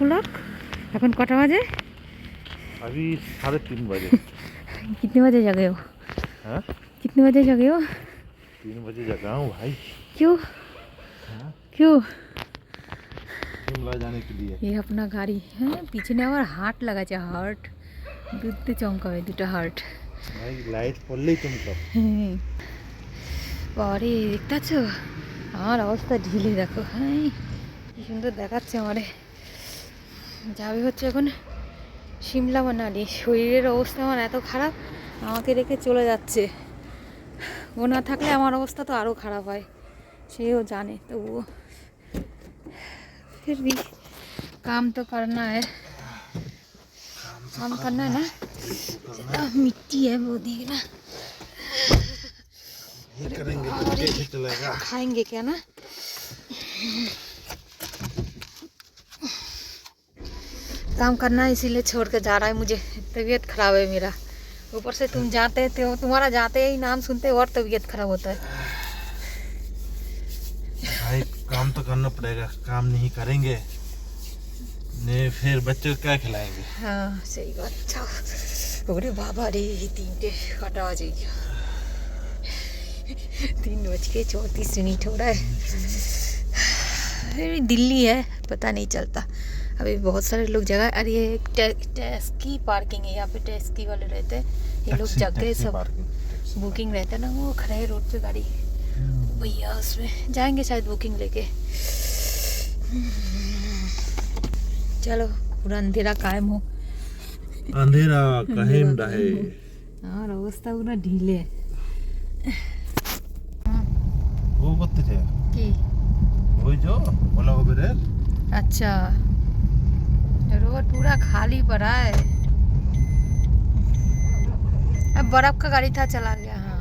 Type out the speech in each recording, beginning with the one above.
Block. এখন কটা বাজে? अभी साढ़े तीन বাজে। कितने बजे जगे हो हाँ? कितने बजे जगे हो तीन बजे जगा हूँ भाई क्यों हाँ? क्यों शिमला जाने আবার হার্ট লাগাছে হার্ট দুধতে চমকাবে দুটো হার্ট ভাই লাইট পড়লেই চমকাবে হুম। পরে দেখতে পাচ্ছ? আমার অবস্থা ঢিলে দেখো। হ্যাঁ কি সুন্দর দেখাচ্ছে আমারে। যাবে হচ্ছে এখন সিমলা মানালি শরীরের অবস্থা আমার এত খারাপ আমাকে রেখে চলে যাচ্ছে ও না থাকলে আমার অবস্থা তো আরও খারাপ হয় সেও জানে তবুও फिर भी काम तो करना है काम करना है ना ज़्यादा मिट्टी है वो देखना ये करेंगे तो कैसे चलेगा खाएंगे क्या ना काम करना है इसीलिए छोड़ कर जा रहा है मुझे। तबीयत खराब है मेरा। ऊपर से तुम जाते थे तुम्हारा जाते ही नाम सुनते और तबीयत खराब होता है। भाई काम तो करना पड़ेगा काम नहीं करेंगे ने फिर बच्चे को क्या खिलाएँगे? हाँ सही बात अच्छा। अरे बाबा रे तीन कटा आ जाएगी तीन बज के चौंतीस मिनट हो रहा है। दिल्ली है पता नहीं चलता। अभी बहुत सारे लोग जगह अरे ये एक टे, टैक्सी पार्किंग है यहाँ पे टैक्सी वाले रहते हैं ये लोग टैक्सी- जगह टैक्सी सब पार्किंग, टैक्सी बुकिंग रहता है ना वो खड़े है रोड पे गाड़ी भैया उसमें जाएंगे शायद बुकिंग लेके चलो पूरा अंधेरा कायम हो अंधेरा कहीं रहे আমার অবস্থা পুরো ঢিলে वो করতে চায় কি ওই जो बोला हो बेरे अच्छा रोड पूरा खाली पड़ा है अब बर्फ का गाड़ी था चला गया हाँ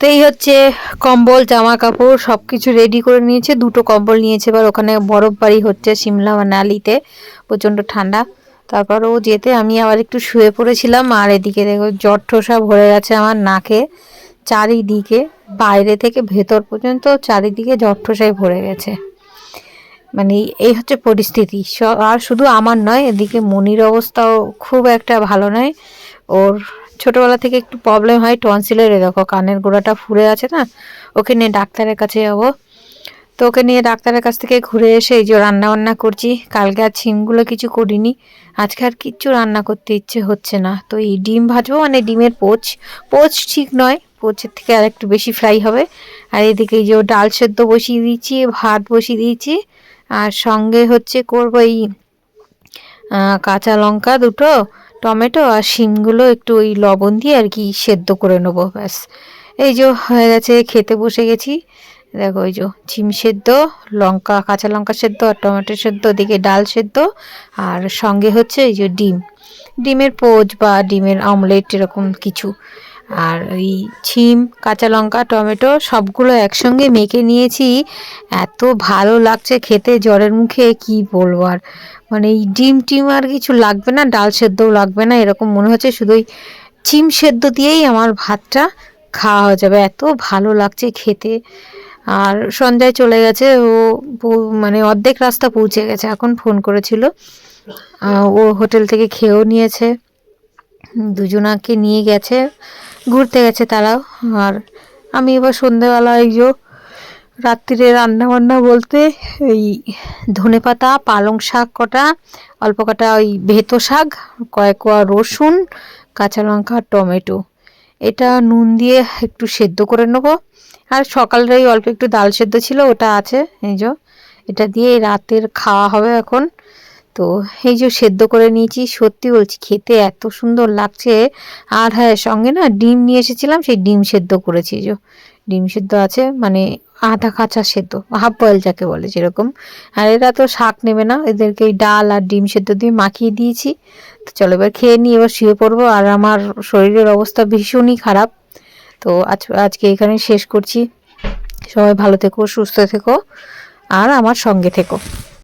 তো এই হচ্ছে কম্বল জামা কাপড় সব কিছু রেডি করে নিয়েছে দুটো কম্বল নিয়েছে এবার ওখানে বরফ বাড়ি হচ্ছে সিমলা মানালিতে প্রচণ্ড ঠান্ডা তারপর ও যেতে আমি আবার একটু শুয়ে পড়েছিলাম আর এদিকে দেখো জ্বর ঠোসা ভরে গেছে আমার নাকে চারিদিকে বাইরে থেকে ভেতর পর্যন্ত চারিদিকে জ্বর ঠোসায় ভরে গেছে মানে এই হচ্ছে পরিস্থিতি। আর শুধু আমার নয়, এদিকে মনির অবস্থাও খুব একটা ভালো নয়। ওর ছোটবেলা থেকে একটু প্রবলেম হয় টনসিলের দেখো কানের গোড়াটা ফুলে আছে না? ওকে নিয়ে ডাক্তারের কাছে যাব। তো ওকে নিয়ে ডাক্তারের কাছ থেকে ঘুরে এসে এই যে রান্না বান্না করছি। কালকে আর ছিমগুলো কিছু করিনি। আজকে আর কিচ্ছু রান্না করতে ইচ্ছে হচ্ছে না। তো এই ডিম ভাজবো মানে ডিমের পোচ। পোচ ঠিক নয়, পোচের থেকে আর একটু বেশি ফ্রাই হবে। আর এদিকে এই যে ডাল সেদ্ধ বসিয়ে দিয়েছি, ভাত বসিয়ে দিয়েছি। আর সঙ্গে হচ্ছে করব এই কাঁচা লঙ্কা দুটো, টমেটো আর শিমগুলো একটু ওই লবণ দিয়ে আর কি সেদ্ধ করে নেব, ব্যাস। এই যে হয়ে গেছে, খেতে বসে গেছি। দেখো ওই যে ঝিম সেদ্ধ, লঙ্কা, কাঁচা লঙ্কা সেদ্ধ আর টমেটো সেদ্ধ দিকে ডাল সেদ্ধ আর সঙ্গে হচ্ছে এই যে ডিম। ডিমের পোচ বা ডিমের অমলেট এরকম কিছু। আর ওই ছিম, কাঁচা লঙ্কা, টমেটো সবগুলো একসঙ্গে মেখে নিয়েছি। এত ভালো লাগছে খেতে, জ্বরের মুখে কি বলব আর। মানে এই ডিম টিম আর কিছু লাগবে না, ডাল সেদ্ধও লাগবে না, এরকম মনে হচ্ছে শুধু ওই চিম সেদ্ধ দিয়েই আমার ভাতটা খাওয়া হয়ে যাবে। এত ভালো লাগছে খেতে। আর সন্ধ্যায় চলে গেছে, ও মানে অর্ধেক রাস্তা পৌঁছে গেছে, এখন ফোন করেছিল। ও হোটেল থেকে খেয়েও নিয়েছে। দুজনাকে নিয়ে গেছে। ঘুরতে গেছে তারাও। আর আমি এবার সন্ধেবেলা এই যে রাত্রিরে রান্না বান্না বলতে এই ধনে পাতা, পালং শাক কটা, অল্প কটা ওই ভেতো শাক, কয়েক কোয়া রসুন, কাঁচা লঙ্কা, টমেটো। এটা নুন দিয়ে একটু সেদ্ধ করে নেব। আর সকালের ওই অল্প একটু ডাল সেদ্ধ ছিল, ওটা আছে, এই যে। এটা দিয়ে রাতের খাওয়া হবে এখন। তো এই যে সেদ্ধ করে নিয়েছি, সত্যি বলছি, খেতে এত সুন্দর লাগছে। আর হ্যাঁ সঙ্গে না ডিম নিয়ে এসেছিলাম, সেই ডিম সেদ্ধ করেছি যে। ডিম সেদ্ধ আছে মানে আধা কাঁচা সেদ্ধ, হাফ বয়েল যাকে বলে যেরকম। আর এরা তো শাক নেবে না, এদেরকে ডাল আর ডিম সেদ্ধ দিয়ে মাখিয়ে দিয়েছি। তো চলো এবার খেয়ে নিই, এবার শুয়ে পড়ব। আর আমার শরীরের অবস্থা ভীষণই খারাপ। তো আজ, আজকে এখানে শেষ করছি। সবাই ভালো থেকো, সুস্থ থেকো। আর আমার সঙ্গে থেকো।